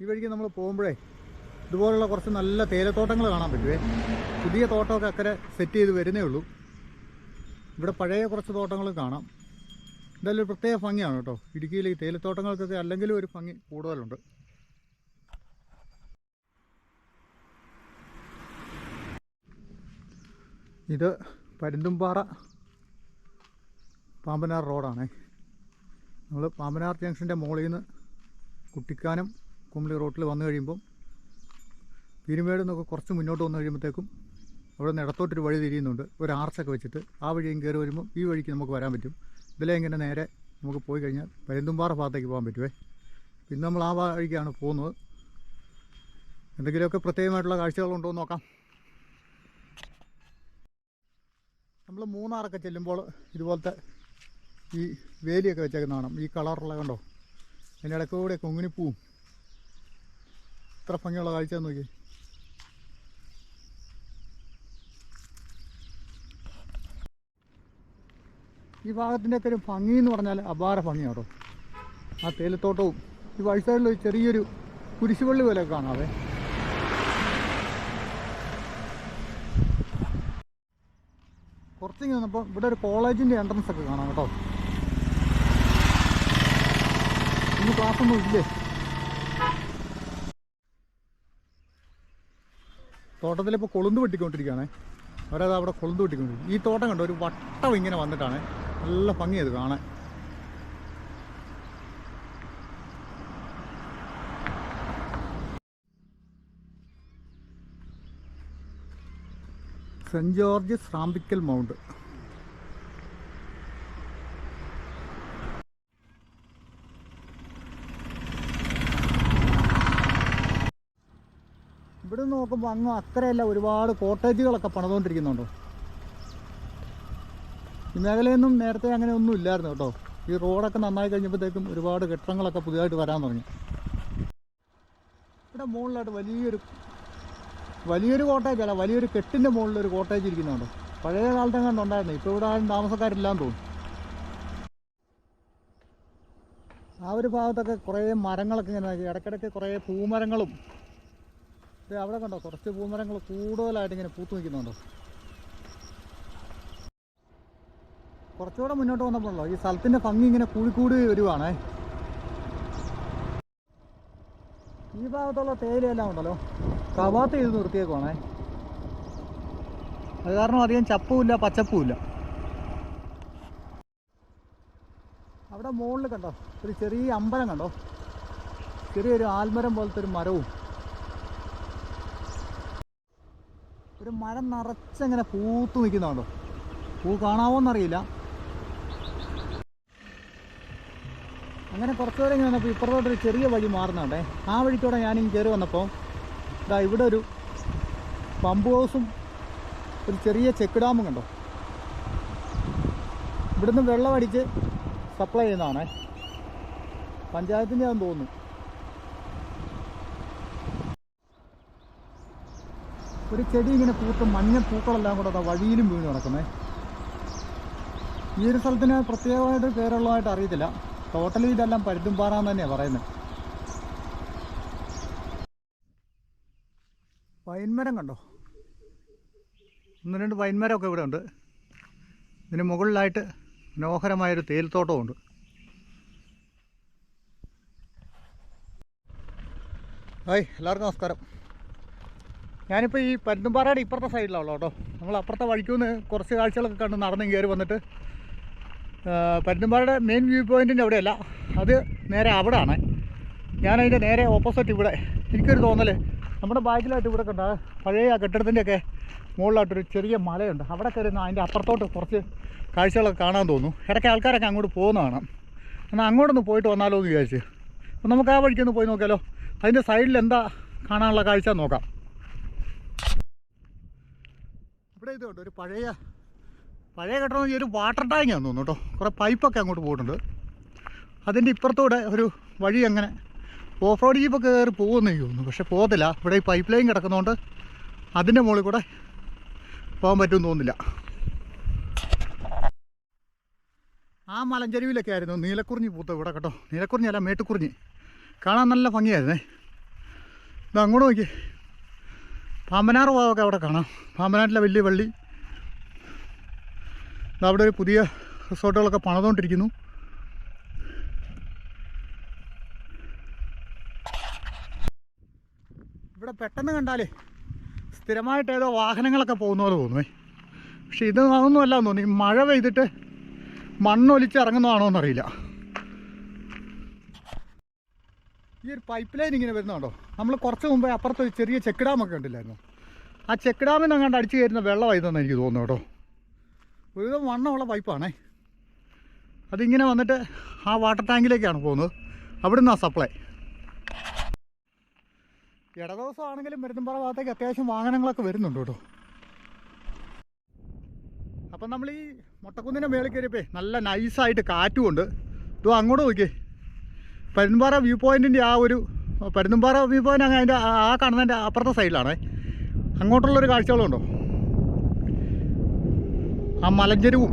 ഈ വഴിക്ക് നമ്മൾ പോകുമ്പോഴേ ഇതുപോലുള്ള കുറച്ച് നല്ല തേയിലത്തോട്ടങ്ങൾ കാണാൻ പറ്റുവേ. പുതിയ തോട്ടമൊക്കെ അക്കരെ സെറ്റ് ചെയ്ത് വരുന്നേ ഉള്ളൂ. ഇവിടെ പഴയ കുറച്ച് തോട്ടങ്ങൾ കാണാം. എന്തായാലും ഒരു പ്രത്യേക ഭംഗിയാണ് കേട്ടോ. ഇടുക്കിയിൽ ഈ തേയിലത്തോട്ടങ്ങൾക്കൊക്കെ അല്ലെങ്കിലും ഒരു ഭംഗി കൂടുതലുണ്ട്. ഇത് പരുന്തുംപാറ പാമ്പനാർ റോഡാണേ. നമ്മൾ പാമ്പനാർ ജംഗ്ഷന്റെ മുകളിൽ നിന്ന് കുട്ടിക്കാനം കുമളി റോട്ടിൽ വന്നു കഴിയുമ്പം പീരുമേട് നിന്നൊക്കെ കുറച്ച് മുന്നോട്ട് വന്നു കഴിയുമ്പോഴത്തേക്കും അവിടെ നിന്ന് ഇടത്തോട്ടൊരു വഴി തിരിയുന്നുണ്ട്. ഒരു ആർച്ചൊക്കെ വെച്ചിട്ട് ആ വഴിയും കയറി വരുമ്പോൾ ഈ വഴിക്ക് നമുക്ക് വരാൻ പറ്റും. ഇതിലെ ഇങ്ങനെ നേരെ നമുക്ക് പോയി കഴിഞ്ഞാൽ പരുന്തുംപാറ ഭാഗത്തേക്ക് പോകാൻ പറ്റുമേ പിന്നെ നമ്മൾ ആ വഴിക്കാണ് പോകുന്നത്. എന്തെങ്കിലുമൊക്കെ പ്രത്യേകമായിട്ടുള്ള കാഴ്ചകളുണ്ടോ എന്ന് നോക്കാം. നമ്മൾ മൂന്നാറൊക്കെ ചെല്ലുമ്പോൾ ഇതുപോലത്തെ ഈ വേലിയൊക്കെ വെച്ചേക്കുന്ന കാണാം. ഈ കളറുള്ള കണ്ടോ? അതിന്റെ ഇടയ്ക്കൂടെ കൊങ്ങിനിപ്പൂവും ഇത്ര ഭംഗിയുള്ള കാഴ്ച നോക്കി ഈ ഭാഗത്തിന്റെയൊക്കെ ഒരു ഭംഗി എന്ന് പറഞ്ഞാൽ അപാര ഭംഗിയാട്ടോ ആ തേയിലത്തോട്ടവും ഈ വഴിസൈഡിൽ ഒരു ചെറിയൊരു കുരിശുപള്ളി പോലെ കാണാവേ കുറച്ചിങ്ങനെ വന്നപ്പോൾ ഇവിടെ ഒരു കോളേജിന്റെ എൻട്രൻസ് ഒക്കെ കാണാം കേട്ടോ. ഇന്ന് ക്ലാസ് ഒന്നും ഇല്ലേ തോട്ടത്തിലിപ്പോൾ കൊളുന്ത് വെട്ടിക്കൊണ്ടിരിക്കുകയാണേ. അവരത് അവിടെ കൊളുന്ത് വെട്ടിക്കൊണ്ടിരിക്കും ഈ തോട്ടം കണ്ടോ? ഒരു വട്ടം ഇങ്ങനെ വന്നിട്ടാണ് നല്ല ഭംഗിയത് കാണാൻ. സെന്റ് ജോർജ് സ്രാമ്പിക്കൽ മൗണ്ട് ഇവിടെ നിന്ന് നോക്കുമ്പോൾ അങ്ങ് അത്രയല്ല ഒരുപാട് കോട്ടേജുകളൊക്കെ പണിതുകൊണ്ടിരിക്കുന്നുണ്ടോ ഈ മേഖലയൊന്നും നേരത്തെ അങ്ങനെ ഒന്നും ഇല്ലായിരുന്നു കേട്ടോ. ഈ റോഡൊക്കെ നന്നായി കഴിഞ്ഞപ്പോഴത്തേക്കും ഒരുപാട് കെട്ടിടങ്ങളൊക്കെ പുതിയതായിട്ട് വരാൻ തുടങ്ങി. ഇവിടെ മുകളിലായിട്ട് വലിയൊരു വലിയൊരു കോട്ടേജ് അല്ല വലിയൊരു കെട്ടിന്റെ ഒരു കോട്ടേജ് ഇരിക്കുന്നുണ്ട്. പഴയ കാലത്തെ കണ്ട് ഉണ്ടായിരുന്നു? ഇപ്പോൾ ഇവിടെ ആരും താമസക്കാരില്ലാന്ന് തോന്നുന്നു. ആ ഒരു ഭാഗത്തൊക്കെ കുറേ മരങ്ങളൊക്കെ ഇങ്ങനെ ഇടയ്ക്കിടയ്ക്ക് കുറേ പൂമരങ്ങളും ഇത് അവിടെ കണ്ടോ കുറച്ച് പൂമരങ്ങൾ കൂടുതലായിട്ട് ഇങ്ങനെ പൂത്തു നിൽക്കുന്നുണ്ടോ. കുറച്ചുകൂടെ മുന്നോട്ട് വന്നപ്പോഴല്ലോ ഈ സ്ഥലത്തിന്റെ ഭംഗി ഇങ്ങനെ കൂടിക്കൂടി കൂടി വരുവാണേ. ഈ ഭാഗത്തുള്ള തേയിലയെല്ലാം ഉണ്ടല്ലോ കവാത്ത് ചെയ്ത് നിർത്തിയേക്കുവാണേ. അത് കാരണം അധികം ചപ്പുമില്ല പച്ചപ്പുമില്ല. അവിടെ മുകളിൽ കണ്ടോ ഒരു ചെറിയ അമ്പലം കണ്ടോ? ചെറിയൊരു ആൽമരം പോലത്തെ ഒരു മരവും. ഒരു മരം നിറച്ചങ്ങനെ പൂത്തു നിൽക്കുന്നുണ്ടോ പൂ കാണാവോന്നറിയില്ല. അങ്ങനെ കുറച്ച് നേരം ഇങ്ങനെ വന്നപ്പോൾ ഇപ്പുറത്തോട്ടൊരു ചെറിയ വഴി മാറുന്നുണ്ടേ. ആ വഴിക്കൂടെ ഞാനിങ്ങനെ കയറി വന്നപ്പോൾ ഇതാ ഇവിടെ ഒരു പമ്പ് ഹൗസും ഒരു ചെറിയ ചെക്ക് ഡാമും കണ്ടോ? ഇവിടുന്ന് വെള്ളം അടിച്ച് സപ്ലൈ ചെയ്യുന്നതാണേ. പഞ്ചായത്തിന്റെ ആണെന്ന് തോന്നുന്നു. ഒരു ചെടി ഇങ്ങനെ പൂത്ത് മഞ്ഞ പൂക്കളെല്ലാം കൂടെ വഴിയിലും വീണ് കിടക്കുന്നേ. ഈ ഒരു സ്ഥലത്തിന് പ്രത്യേകമായിട്ട് പേരുള്ളതായിട്ട് അറിയത്തില്ല. ടോട്ടലി ഇതെല്ലാം പരുത്തുംപാറ എന്ന് തന്നെയാണ് പറയുന്നത് വൈൻമരം കണ്ടോ? ഒന്ന് രണ്ട് വൈൻമരമൊക്കെ ഇവിടെ ഉണ്ട്. ഇതിന് മുകളിലായിട്ട് മനോഹരമായൊരു തേയിലത്തോട്ടമുണ്ട് ഹായ് എല്ലാവർക്കും നമസ്കാരം. ഞാനിപ്പോൾ ഈ പരുന്തുംപാറയുടെ ഇപ്പുറത്തെ സൈഡിലാണല്ലോ കേട്ടോ. നമ്മൾ അപ്പുറത്തെ വഴിക്കുന്ന് കുറച്ച് കാഴ്ചകളൊക്കെ കണ്ട് നടന്ന് കയറി വന്നിട്ട് പരുന്തുംപാറയുടെ മെയിൻ വ്യൂ പോയിന്റിന്റെ അവിടെയല്ല. അത് നേരെ അവിടെയാണ് ഞാനതിന്റെ നേരെ ഓപ്പോസിറ്റ് ഇവിടെ. എനിക്കൊരു തോന്നൽ നമ്മുടെ ബാക്കിലായിട്ട് ഇവിടെ കണ്ട പഴയ ആ കെട്ടിടത്തിന്റെയൊക്കെ മുകളിലായിട്ടൊരു ചെറിയ മലയുണ്ട്. അവിടെ കയറുന്ന അതിന്റെ അപ്പുറത്തോട്ട് കുറച്ച് കാഴ്ചകളൊക്കെ കാണാൻ തോന്നുന്നു. ഇടയ്ക്ക് ആൾക്കാരൊക്കെ അങ്ങോട്ട് പോകുന്ന കാണാം. എന്നാൽ അങ്ങോട്ടൊന്ന് പോയിട്ട് വന്നാലോ എന്ന് വിചാരിച്ച്. അപ്പം നമുക്ക് ആ വഴിക്കൊന്ന് പോയി നോക്കിയാലോ. അതിന്റെ സൈഡിൽ എന്താ കാണാനുള്ള കാഴ്ച നോക്കാം. ഇവിടെ ഇതുണ്ട് ഒരു പഴയ പഴയ കെട്ടണം ഒരു വാട്ടർ ടാങ്കാന്ന് തോന്നുന്നു കേട്ടോ. കുറേ പൈപ്പൊക്കെ അങ്ങോട്ട് പോയിട്ടുണ്ട്. അതിന്റെ ഇപ്പുറത്തൂടെ ഒരു വഴി അങ്ങനെ ഓഫ് റോഡ് ജീപ്പൊക്കെ കയറി പോകുമെന്ന് തോന്നുന്നു. പക്ഷെ പോകത്തില്ല. ഇവിടെ ഈ പൈപ്പ് ലൈൻ കിടക്കുന്നതുകൊണ്ട് അതിന്റെ മുകളിൽ കൂടെ പോകാൻ പറ്റുമെന്ന് തോന്നുന്നില്ല. ആ മലഞ്ചെരുവിലൊക്കെ ആയിരുന്നു നീലക്കുറിഞ്ഞി പൂത്ത ഇവിടെ കേട്ടോ. നീലക്കുറിഞ്ഞി അല്ല മേട്ടുക്കുറിഞ്ഞി കാണാൻ നല്ല ഭംഗിയായിരുന്നേ. ഇത് അങ്ങോട്ട് നോക്കി പാമ്പനാർ ഭാഗമൊക്കെ അവിടെ കാണാം. പാമ്പനാട്ടിലെ വലിയ പള്ളി. അവിടെ ഒരു പുതിയ റിസോർട്ടുകളൊക്കെ പണിതുകൊണ്ടിരിക്കുന്നു. ഇവിടെ പെട്ടെന്ന് കണ്ടാലേ സ്ഥിരമായിട്ട് ഏതോ വാഹനങ്ങളൊക്കെ പോകുന്ന പോലെ തോന്നുമേ പക്ഷെ ഇത് അതൊന്നും അല്ല തോന്നി മഴ പെയ്തിട്ട് മണ്ണൊലിച്ച് ഇറങ്ങുന്നതാണോ എന്നറിയില്ല. ഈ ഒരു പൈപ്പ് ലൈൻ ഇങ്ങനെ വരുന്നുണ്ടോ? നമ്മൾ കുറച്ച് മുമ്പേ അപ്പുറത്ത് ഒരു ചെറിയ ചെക്ക് ഡാമൊക്കെ ഉണ്ടില്ലായിരുന്നു ആ ചെക്ക് ഡാമിൽ നിന്ന് അങ്ങാണ്ട് അടിച്ചു കയറുന്ന വെള്ളമായിരുന്നെന്ന് എനിക്ക് തോന്നുന്നു കേട്ടോ. ഒരുവിധം വണ്ണമുള്ള പൈപ്പാണേ അതിങ്ങനെ വന്നിട്ട് ആ വാട്ടർ ടാങ്കിലേക്കാണ് പോകുന്നത്. അവിടെ നിന്നാണ് സപ്ലൈ ഇടദിവസമാണെങ്കിലും മരുന്നുംപാറ ഭാഗത്തേക്ക് അത്യാവശ്യം വാഹനങ്ങളൊക്കെ വരുന്നുണ്ട് കേട്ടോ. അപ്പം നമ്മൾ ഈ മുട്ടക്കുന്നിന്റെ മേളിൽ കയറിയപ്പോൾ നല്ല നൈസായിട്ട് കാറ്റുമുണ്ട്. ഇതോ അങ്ങോട്ട് നോക്കിയേ. പരുന്തുംപാറ വ്യൂ പോയിന്റിന്റെ ആ ഒരു പരുന്തുംപാറ വ്യൂ പോയിന്റ് അങ്ങ് അതിന്റെ ആ കാണുന്നതിന്റെ അപ്പുറത്തെ സൈഡിലാണേ. അങ്ങോട്ടുള്ളൊരു കാഴ്ചകളുണ്ടോ? ആ മലഞ്ചെരുവും.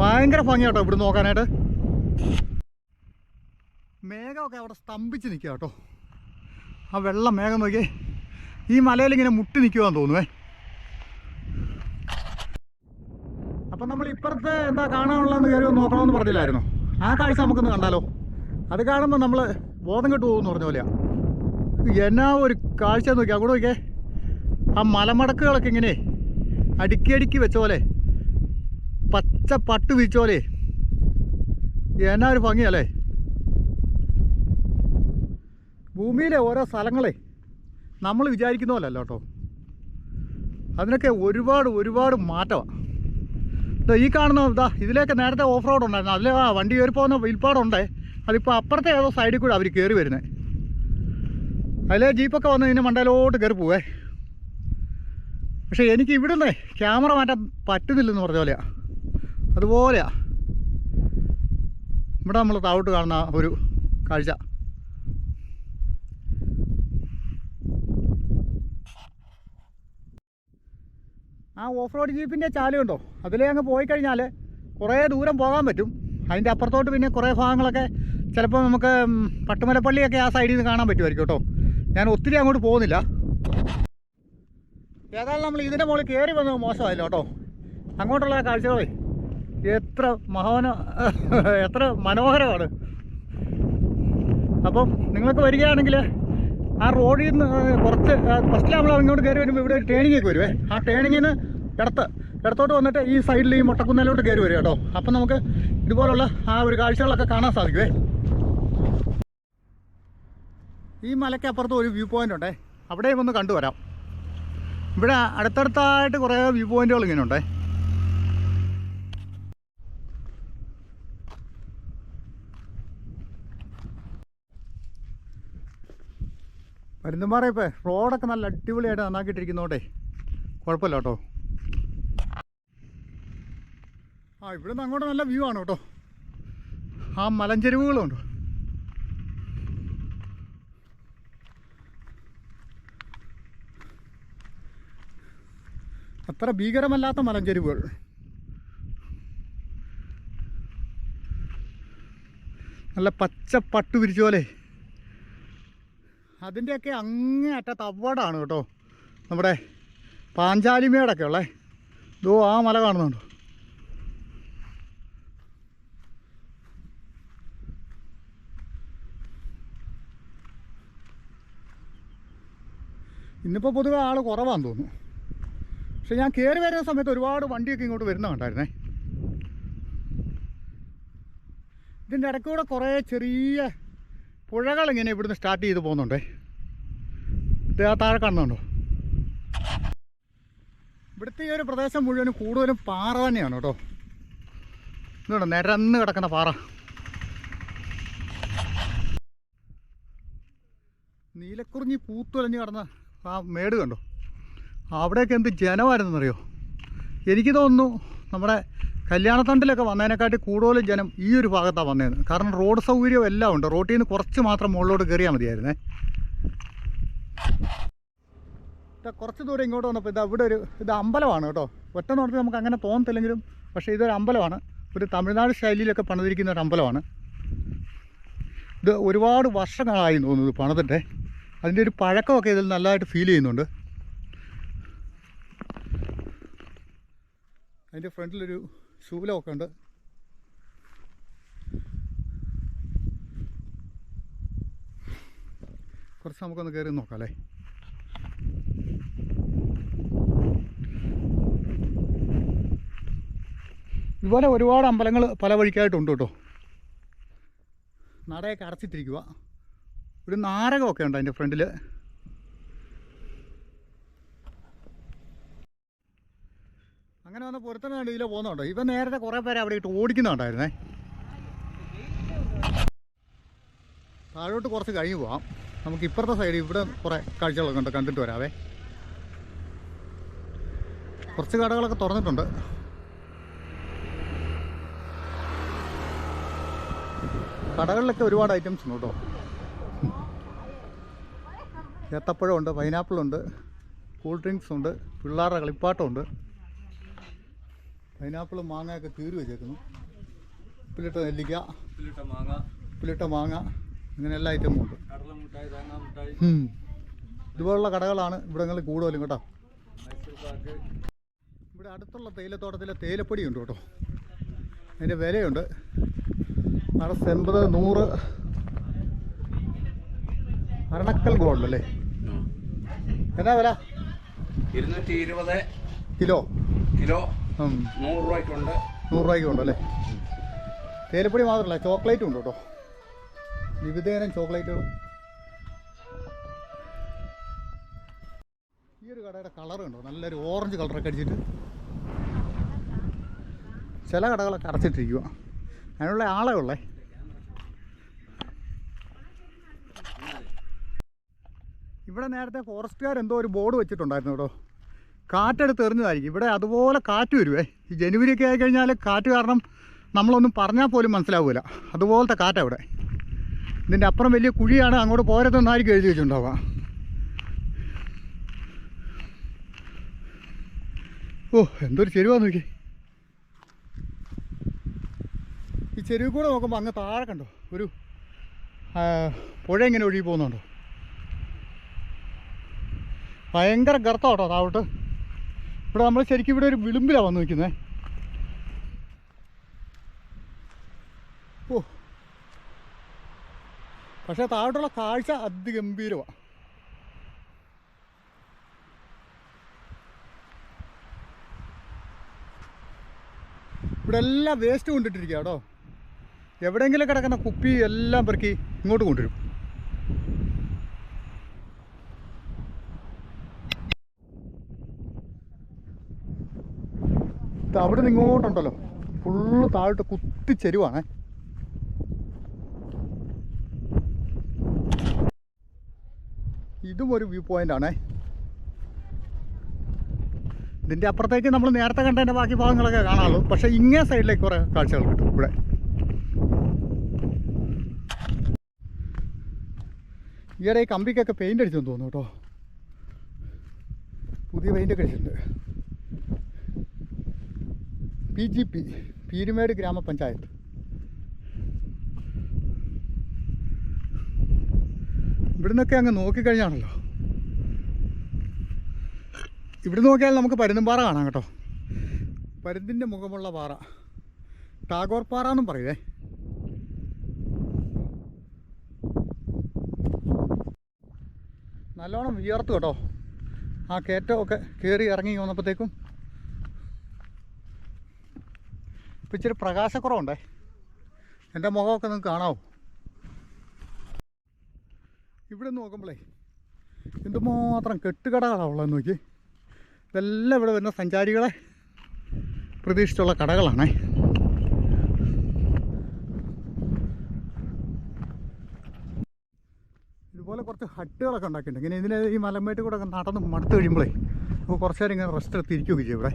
ഭയങ്കര ഭംഗിയാട്ടോ ഇവിടെ നോക്കാനായിട്ട്. മേഘമൊക്കെ അവിടെ സ്തംഭിച്ച് നിൽക്കുക കേട്ടോ. ആ വെള്ളം മേഘം നോക്കിയേ. ഈ മലയിലിങ്ങനെ മുട്ടി നിൽക്കുവാന്ന് തോന്നുവേ. അപ്പം നമ്മൾ ഇപ്പുറത്ത് എന്താ കാണാനുള്ളതെന്ന് കയറി നോക്കണമെന്ന് പറഞ്ഞില്ലായിരുന്നോ? ആ കാഴ്ച നമുക്കൊന്ന് കണ്ടാലോ? അത് കാണുമ്പോൾ നമ്മൾ ബോധം കെട്ടു പോകുമെന്ന് പറഞ്ഞ പോലെയാ. എന്നാ ഒരു കാഴ്ച നോക്കി അങ്ങോട്ട് നോക്കിയേ. ആ മലമടക്കുകളൊക്കെ ഇങ്ങനെ അടുക്കി അടുക്കി വെച്ച പോലെ പച്ച പട്ട് വീച്ച പോലെ. എന്നാ ഒരു ഭംഗിയല്ലേ ഭൂമിയിലെ ഓരോ സ്ഥലങ്ങളെ നമ്മൾ വിചാരിക്കുന്ന പോലെ അല്ല കേട്ടോ. അതിനൊക്കെ ഒരുപാട് ഒരുപാട് മാറ്റമാണ് ഈ കാണുന്ന ഇതാ ഇതിലേക്ക് നേരത്തെ ഓഫ് റോഡ് ഉണ്ടായിരുന്നു. അതിൽ വണ്ടി കയറി പോകുന്ന വിൽപ്പാടുണ്ടേ. അതിപ്പോൾ അപ്പുറത്തെ ഏതോ സൈഡിൽ കൂടെ അവർ കയറി വരുന്നത് അതിലെ ജീപ്പൊക്കെ വന്ന് ഇതിന്റെ മണ്ടയിലോട്ട് കയറി പോവേ. പക്ഷേ എനിക്ക് ഇവിടുന്ന് ക്യാമറ മാറ്റാൻ പറ്റുന്നില്ലെന്ന് പറഞ്ഞ പോലെയാ. അതുപോലെയാ. ഇവിടെ നമ്മൾ താഴോട്ട് കാണുന്ന ഒരു കാഴ്ച. ആ ഓഫ് റോഡ് ജീപ്പിന്റെ ചാലുണ്ടോ അതിലേ അങ്ങ് പോയി കഴിഞ്ഞാൽ കുറേ ദൂരം പോകാൻ പറ്റും. അതിന്റെ അപ്പുറത്തോട്ട് പിന്നെ കുറേ ഭാഗങ്ങളൊക്കെ ചിലപ്പോൾ നമുക്ക് പട്ടുമലപ്പള്ളിയൊക്കെ ആ സൈഡിൽ നിന്ന് കാണാൻ പറ്റുമായിരിക്കും കേട്ടോ. ഞാൻ ഒത്തിരി അങ്ങോട്ട് പോകുന്നില്ല. ഏതായാലും നമ്മൾ ഇതിന്റെ മുകളിൽ കയറി വന്നത് മോശമായില്ല കേട്ടോ. അങ്ങോട്ടുള്ള കാഴ്ചകളെ എത്ര മഹോന എത്ര മനോഹരമാണ്. അപ്പം നിങ്ങൾക്ക് വരികയാണെങ്കിൽ ആ റോഡിൽ നിന്ന് കുറച്ച് ഫസ്റ്റിൽ നമ്മൾ അങ്ങോട്ട് കയറി വരുമ്പോൾ ഇവിടെ ഒരു ടേണിംഗ് ഒക്കെ വരുവേ. ആ ടേണിങ്ങിന് ഇടത്ത് ഇടത്തോട്ട് വന്നിട്ട് ഈ സൈഡിൽ ഈ മുട്ടക്കുന്നതിലോട്ട് കയറി വരും കേട്ടോ. അപ്പം നമുക്ക് ഇതുപോലുള്ള ആ ഒരു കാഴ്ചകളൊക്കെ കാണാൻ സാധിക്കുവേ. ഈ മലയ്ക്ക് അപ്പുറത്ത് ഒരു വ്യൂ പോയിന്റ് ഉണ്ടേ. അവിടെയും ഒന്ന് കണ്ടുവരാം. ഇവിടെ അടുത്തടുത്തായിട്ട് കുറേ വ്യൂ പോയിന്റുകൾ ഇങ്ങനെ ഉണ്ടേ പരുന്തുംപാറ പറയപ്പേ റോഡൊക്കെ നല്ല അടിപൊളിയായിട്ട് നന്നാക്കിയിട്ടിരിക്കുന്നോണ്ടേ. കുഴപ്പമില്ല കേട്ടോ. ആ ഇവിടുന്ന് അങ്ങോട്ട് നല്ല വ്യൂ ആണ് കേട്ടോ. ആ മലഞ്ചെരുവുകളും അത്ര ഭീകരമല്ലാത്ത മലഞ്ചെരുവുകൾ. നല്ല പച്ച പട്ട് വിരിച്ച പോലെ. അതിന്റെയൊക്കെ അങ്ങേ അറ്റത്ത് അവടാണ് കേട്ടോ. നമ്മുടെ പാഞ്ചാലിമേടൊക്കെ ഉള്ളേ. ഇതോ ആ മല കാണുന്നുണ്ടോ. ഇന്നിപ്പോൾ പൊതുവെ ആൾ കുറവാന്ന് തോന്നുന്നു. പക്ഷെ ഞാൻ കയറി വരുന്ന സമയത്ത് ഒരുപാട് വണ്ടിയൊക്കെ ഇങ്ങോട്ട് വരുന്ന കണ്ടായിരുന്നേ. ഇതിന്റെ ഇടയ്ക്കൂടെ കുറേ ചെറിയ പുഴകൾ ഇങ്ങനെ ഇവിടുന്ന് സ്റ്റാർട്ട് ചെയ്ത് പോകുന്നുണ്ടേ. ഇത് ആ താഴെ കാണുന്നുണ്ടോ ഇവിടുത്തെ ഈ ഒരു പ്രദേശം മുഴുവനും കൂടുതലും പാറ തന്നെയാണ് കേട്ടോ. ഇതുണ്ട് നിരന്ന് കിടക്കുന്ന പാറ. നീലക്കുറിഞ്ഞി പൂത്തുലഞ്ഞ് കിടന്ന ആ മേട് കണ്ടോ? അവിടെയൊക്കെ എന്ത് ജനമായിരുന്നെന്നറിയോ? എനിക്ക് തോന്നുന്നു നമ്മുടെ കല്യാണത്തണ്ടിലൊക്കെ വന്നതിനെക്കാട്ടി കൂടുതലും ജനം ഈ ഒരു ഭാഗത്താണ് വന്നേന്ന്. കാരണം റോഡ് സൗകര്യം എല്ലാം ഉണ്ട്. റോട്ടിൽ നിന്ന് കുറച്ച് മാത്രം മുകളിലോട്ട് കയറിയാൽ മതിയായിരുന്നേ. ഇതാ കുറച്ച് ദൂരം ഇങ്ങോട്ട് വന്നപ്പോൾ ഇതാ ഇവിടെ ഒരു ഇത് അമ്പലമാണ് കേട്ടോ. ഒറ്റ നോട്ടത്തിൽ നമുക്ക് അങ്ങനെ തോന്നത്തില്ലെങ്കിലും പക്ഷേ ഇതൊരു അമ്പലമാണ്. ഒരു തമിഴ്നാട് ശൈലിയിലൊക്കെ പണിതിരിക്കുന്ന ഒരു അമ്പലമാണ്. ഇത് ഒരുപാട് വർഷങ്ങളായി തോന്നുന്നു ഇത് പണിതിട്ടേ. അതിന്റെ ഒരു പഴക്കമൊക്കെ ഇതിൽ നല്ലതായിട്ട് ഫീൽ ചെയ്യുന്നുണ്ട്. അതിന്റെ ഫ്രണ്ടിലൊരു ശൂലമൊക്കെ ഉണ്ട്. കുറച്ച് നമുക്കൊന്ന് കയറി നോക്കാം അല്ലേ ഇതുപോലെ ഒരുപാട് അമ്പലങ്ങൾ പല വഴിക്കായിട്ടുണ്ട് കേട്ടോ. നടയൊക്കെ അടച്ചിട്ടിരിക്കുക ഒരു നാരകമൊക്കെ ഉണ്ട് അതിന്റെ ഫ്രണ്ടിൽ അങ്ങനെ വന്ന പൊരുത്തനാണ്ട് ഇതിലെ പോകുന്നുണ്ടോ? ഇവൻ നേരത്തെ കുറേ പേരെ അവിടെ ഇട്ട് ഓടിക്കുന്നുണ്ടായിരുന്നേ. താഴോട്ട് കുറച്ച് കഴിഞ്ഞ് പോവാം. നമുക്ക് ഇപ്പുറത്തെ സൈഡ് ഇവിടെ കുറേ കാഴ്ചകളൊക്കെ ഉണ്ട്. കണ്ടിട്ട് വരാവേ. കുറച്ച് കടകളൊക്കെ തുറന്നിട്ടുണ്ട്. കടകളിലൊക്കെ ഒരുപാട് ഐറ്റംസ് ഉണ്ട് കേട്ടോ. ഏത്തപ്പഴമുണ്ട് പൈനാപ്പിളുണ്ട് കൂൾ ഡ്രിങ്ക്സ് ഉണ്ട് പിള്ളേരുടെ കളിപ്പാട്ടമുണ്ട് പൈനാപ്പിളും മാങ്ങയൊക്കെ കീറി വെച്ചേക്കുന്നു. ഉപ്പിലിട്ട നെല്ലിക്ക ഉപ്പിലിട്ട മാങ്ങ ഉപ്പിലിട്ട മാങ്ങ ഇങ്ങനെ എല്ലാ ഐറ്റമും ഉണ്ട്. ഇതുപോലുള്ള കടകളാണ് ഇവിടങ്ങളിൽ കൂടുതലും കേട്ടോ. ഇവിടെ അടുത്തുള്ള തേയിലത്തോട്ടത്തിലെ തേയിലപ്പൊടി ഉണ്ട് കേട്ടോ. അതിന്റെ വിലയുണ്ട്. അറസ് എൺപത് നൂറ്. അരണക്കൽ ഗോൾഡ് അല്ലേ? എന്നാ വില? ഇരുന്നൂറ്റി ഇരുപത്. കിലോ. കിലോ. നൂറ് രൂപയ്ക്കുണ്ട് നൂറ് രൂപയ്ക്കുണ്ട് അല്ലേ തേലപ്പൊടി മാത്രമല്ല ചോക്ലേറ്റും ഉണ്ട് കേട്ടോ. വിവിധതരം ചോക്ലേറ്റുകൾ. ഈ ഒരു കടയുടെ കളർ ഉണ്ടോ നല്ലൊരു ഓറഞ്ച് കളറൊക്കെ അടിച്ചിട്ട്. ചില കടകളൊക്കെ അടച്ചിട്ടിരിക്കുക അതിനുള്ള ആളെ ഉള്ളേ. ഇവിടെ നേരത്തെ ഫോറസ്റ്റുകാർ എന്തോ ഒരു ബോർഡ് വെച്ചിട്ടുണ്ടായിരുന്നു കേട്ടോ. കാറ്റെടുത്ത് എറിഞ്ഞതായിരിക്കും. ഇവിടെ അതുപോലെ കാറ്റ് വരുവേ. ഈ ജനുവരിയൊക്കെ ആയിക്കഴിഞ്ഞാൽ കാറ്റ് കാരണം നമ്മളൊന്നും പറഞ്ഞാൽ പോലും മനസ്സിലാവില്ല അതുപോലത്തെ കാറ്റാണ് അവിടെ ഇതിന്റെ അപ്പുറം വലിയ കുഴിയാണ്. അങ്ങോട്ട് പോരത്തെന്നായിരിക്കും എഴുതി വെച്ചിട്ടുണ്ടാവുക. ഓ എന്തൊരു ചെരുവാന്ന് നോക്കി ഈ ചെരുവ് കൂടെ നോക്കുമ്പോൾ അങ്ങ് താഴെ കണ്ടോ? ഒരു പുഴ ഇങ്ങനെ ഒഴുകി പോകുന്നുണ്ടോ? ഭയങ്കര ഗർത്തം കേട്ടോ താഴോട്ട്. ഇവിടെ നമ്മൾ ശരിക്കും ഇവിടെ ഒരു വിളിമ്പിലാണ് വന്ന് നിൽക്കുന്നത് ഓ. പക്ഷേ താഴോട്ടുള്ള കാഴ്ച അതിഗംഭീരമാണ് ഇവിടെ എല്ലാം വേസ്റ്റ് കൊണ്ടിട്ടിരിക്കുക കേട്ടോ. എവിടെയെങ്കിലും കിടക്കുന്ന കുപ്പി എല്ലാം പെറുക്കി ഇങ്ങോട്ട് കൊണ്ടുവരും ഇത് അവിടെ നിന്ന് ഇങ്ങോട്ടുണ്ടല്ലോ. ഫുള്ള് താഴോട്ട് കുത്തി ചെരുവാണേ. ഇതും ഒരു വ്യൂ പോയിന്റ് ആണേ. ഇതിന്റെ അപ്പുറത്തേക്ക് നമ്മൾ നേരത്തെ കണ്ടതിന്റെ ബാക്കി ഭാഗങ്ങളൊക്കെ കാണാമല്ലോ. പക്ഷേ ഇങ്ങേ സൈഡിലേക്ക് കുറേ കാഴ്ചകൾ കിട്ടും ഇവിടെ. ഈയിടെ ഈ കമ്പിക്കൊക്കെ പെയിന്റ് അടിച്ചെന്ന് തോന്നുന്നു കേട്ടോ. പുതിയ പെയിന്റൊക്കെ അടിച്ചിട്ടുണ്ട്. പി ജി പി പീരുമേട് ഗ്രാമപഞ്ചായത്ത്. ഇവിടുന്നൊക്കെ അങ്ങ് നോക്കിക്കഴിഞ്ഞാണല്ലോ. ഇവിടെ നോക്കിയാൽ നമുക്ക് പരുന്തുംപാറ കാണാം കേട്ടോ. പരുന്തിന്റെ മുഖമുള്ള പാറ. ടാഗോർ പാറ എന്നും പറയുവേ. നല്ലോണം വിയർത്തു കേട്ടോ. ആ കയറ്റമൊക്കെ കയറി ഇറങ്ങി വന്നപ്പോഴത്തേക്കും ഇപ്പം ഇച്ചിരി പ്രകാശക്കുറവുണ്ടേ. എന്റെ മുഖമൊക്കെ നിങ്ങൾക്ക് കാണാവോ? ഇവിടെ നോക്കുമ്പോഴേ എന്തുമാത്രം കെട്ടുകടകളാണ് ഉള്ളതെന്ന് നോക്കി. ഇതെല്ലാം ഇവിടെ വരുന്ന സഞ്ചാരികളെ പ്രതീക്ഷിച്ചുള്ള കടകളാണേ. ഇതുപോലെ കുറച്ച് ഹട്ടുകളൊക്കെ ഉണ്ടാക്കിയിട്ടുണ്ട്. ഇങ്ങനെ ഇതിന് ഈ മലമ്പേട്ട് കൂടെ ഒക്കെ നടന്ന് മടുത്ത് കഴിയുമ്പോഴേ അപ്പോൾ കുറച്ച് നേരം ഇങ്ങനെ റെസ്റ്റ് എടുത്തിരിക്കുകയൊക്കെ ചെയ്യും ഇവിടെ.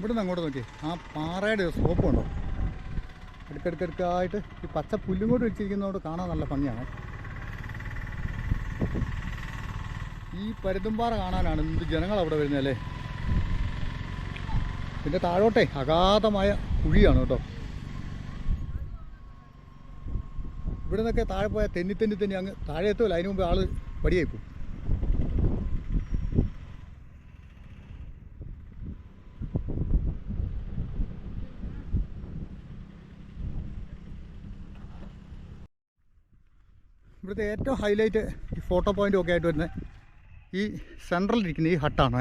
ഇവിടെ നിന്ന് അങ്ങോട്ട് നോക്കി ആ പാറയുടെ ഒരു സ്ലോപ്പ് ഉണ്ടോ? അടുക്കടുക്കടുക്കായിട്ട് ഈ പച്ച പുല്ലും കൂടി വെച്ചിരിക്കുന്നതുകൊണ്ട് കാണാൻ നല്ല ഭംഗിയാണ്. ഈ പരുതുംപാറ കാണാനാണ് എന്ത് ജനങ്ങൾ അവിടെ വരുന്നത് പിന്നെ താഴോട്ടെ അഗാധമായ കുഴിയാണ് കേട്ടോ. ഇവിടെ നിന്നൊക്കെ താഴെ പോയാൽ തെന്നി തെന്നി തെന്നി അങ്ങ് താഴെ എത്തുമല്ലോ. അതിന് മുമ്പ് ആൾ പടിയായി ഇവിടുത്തെ ഏറ്റവും ഹൈലൈറ്റ് ഈ ഫോട്ടോ പോയിന്റ് ഒക്കെ ആയിട്ട് വരുന്നത് ഈ സെൻട്രലിൽ ഇരിക്കുന്ന ഈ ഹട്ടാണ്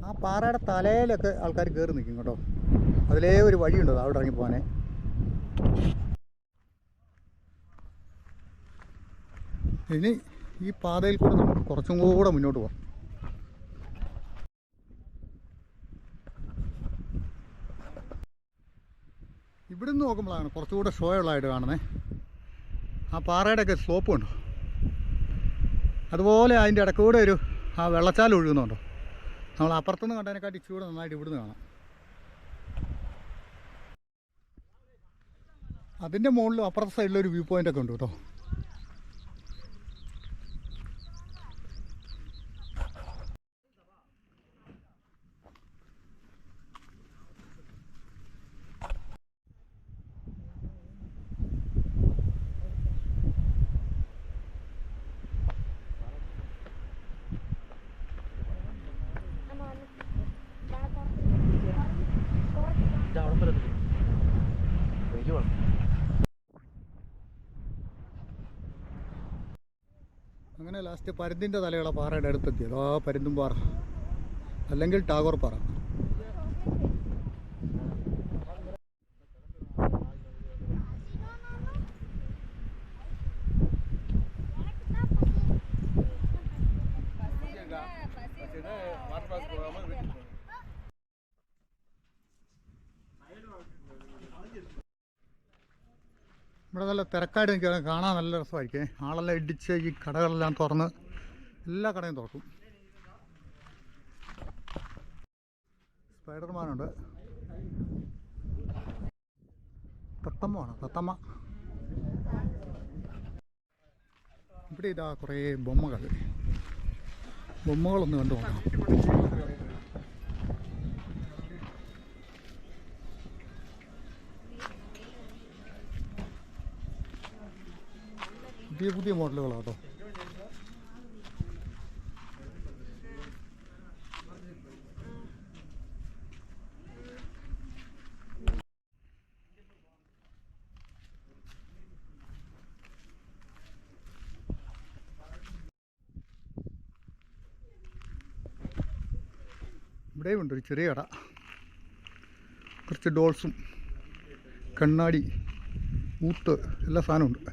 ആ പാറയുടെ തലയിലൊക്കെ ആൾക്കാർ കയറി നിൽക്കും കേട്ടോ. അതിലേ ഒരു വഴിയുണ്ട് അവിടെ ഇറങ്ങി പോകാനേ? ഇനി ഈ പാതയിൽ കൂടെ നമുക്ക് കുറച്ചും കൂടെ മുന്നോട്ട് പോകാം നോക്കുമ്പോഴാണ് കുറച്ചുകൂടെ ഷോ ഉള്ളതായിട്ട് കാണുന്നത് ആ പാറയുടെയൊക്കെ സ്ലോപ്പ് ഉണ്ടോ? അതുപോലെ അതിന്റെ ഇടക്കൂടെ ഒരു ആ വെള്ളച്ചാൽ ഒഴുകുന്നുണ്ടോ? നമ്മൾ അപ്പുറത്തുനിന്ന് കണ്ടതിനെക്കാട്ടി ഇച്ചിരി നന്നായിട്ട് ഇവിടുന്ന് കാണാം. അതിന്റെ മുകളിലും അപ്പുറത്തെ സൈഡിലൊരു വ്യൂ പോയിന്റ് ഒക്കെ ഉണ്ട് കേട്ടോ. അങ്ങനെ ലാസ്റ്റ് പരുന്തിന്റെ തലയുള്ള പാറയുടെ അടുത്തെത്തിയത് ആ പരുന്തും പാറ അല്ലെങ്കിൽ ടാഗോർ പാറ ഇവിടെ നല്ല തിരക്കായിട്ട് നിൽക്കുകയാണ് കാണാൻ നല്ല രസമായിരിക്കും. ആളെല്ലാം ഇടിച്ച് ഈ കടകളെല്ലാം തുറന്ന് എല്ലാ കടയും തുറക്കും. സ്പൈഡർമാനുണ്ട്. തത്തമ്മ ആണ് തത്തമ്മ. ഇവിടെ ഇതാ കുറേ ബൊമ്മകൾ. ബൊമ്മകളൊന്ന് കണ്ടു നോക്കണം പുതിയ പുതിയ മോഡലുകളാണ് കേട്ടോ ഒരു ചെറിയ കട. കുറച്ച് ഡോൾസും കണ്ണാടി ഊത്ത് എല്ലാ സാധനവും ഉണ്ട്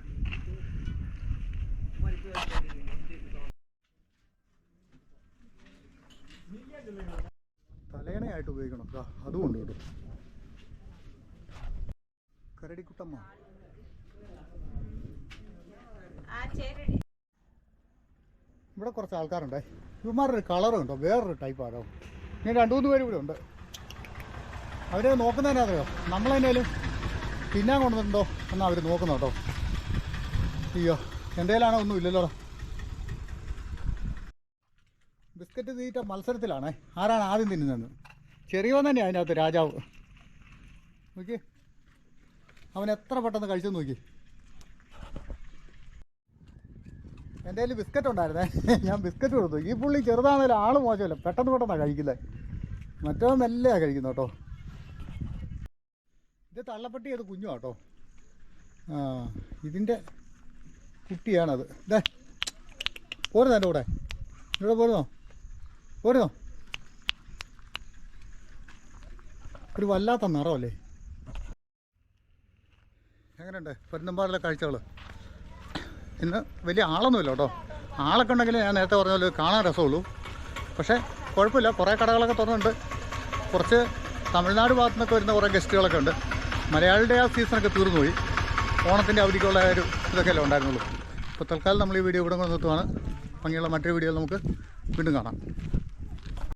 തലേണയായിട്ട് ഉപയോഗിക്കണം ദാ, അതും ഉണ്ട് കേട്ടോ കരടിക്കുട്ടമ്മ കുറച്ച് ആൾക്കാരുണ്ടേ. ഇവന്മാരുടെ കളർ ഉണ്ടോ വേറൊരു ടൈപ്പ് ആരോ ഇങ്ങനെ രണ്ടു മൂന്ന് പേര് ഇവിടെ ഉണ്ട്. അവർ നോക്കുന്നതിനറിയോ നമ്മളെന്നേലും തിന്നാൻ കൊണ്ടുവന്നിട്ടുണ്ടോ? എന്നാ അവർ നോക്കുന്നു കേട്ടോ. അയ്യോ എന്തേലാണോ ഒന്നും ഇല്ലല്ലോ ബിസ്ക്കറ്റ് തീറ്റ മത്സരത്തിലാണ്. ആരാണ് ആദ്യം തിന്നുന്നത്? ചെറിയവൻ തന്നെയാണ് അതിനകത്ത് രാജാവ്. നോക്കി അവൻ എത്ര പെട്ടെന്ന് കഴിച്ചു നോക്കി എന്റെ കയ്യിൽ ബിസ്ക്കറ്റ് ഉണ്ടായിരുന്നേ. ഞാൻ ബിസ്ക്കറ്റ് കൊടുത്തു. ഈ പുള്ളി ചെറുതാണേലും ആൾ മോശമല്ല. പെട്ടെന്ന് പെട്ടെന്നാണ് കഴിക്കുന്നത് മറ്റോ മെല്ലെ കഴിക്കുന്നു കേട്ടോ. ഇത് തള്ളപ്പെട്ടി അത് കുഞ്ഞു കേട്ടോ? ആ ഇതിന്റെ കുട്ടിയാണത്. ഇതേ പോരുന്നോ എന്റെ കൂടെ. ഇവിടെ പോരുന്നോ? പോരുന്നോ? ഒരു വല്ലാത്ത നിറമല്ലേ? എങ്ങനെയുണ്ട്? പെരുന്നമ്പാടിലെ കാഴ്ചകൾ ഇന്ന് വലിയ ആളൊന്നുമില്ല കേട്ടോ. ആളൊക്കെ ഉണ്ടെങ്കിൽ ഞാൻ നേരത്തെ പറഞ്ഞ പോലെ കാണാൻ രസമുള്ളൂ. പക്ഷേ കുഴപ്പമില്ല. കുറേ കടകളൊക്കെ തുറന്നുണ്ട്. കുറച്ച് തമിഴ്നാട് ഭാഗത്തു നിന്നൊക്കെ വരുന്ന കുറേ ഗസ്റ്റുകളൊക്കെ ഉണ്ട്. മലയാളിയുടെ ആ സീസണൊക്കെ തീർന്നുപോയി. ഓണത്തിന്റെ അവധിക്കുള്ള ഒരു ഇതൊക്കെ അല്ലേ ഉണ്ടായിരുന്നുള്ളൂ. അപ്പോൾ തൽക്കാലം നമ്മൾ ഈ വീഡിയോ ഇവിടെ നിർത്തുവാണ്. ഭംഗിയുള്ള മറ്റൊരു വീഡിയോ നമുക്ക് വീണ്ടും കാണാം.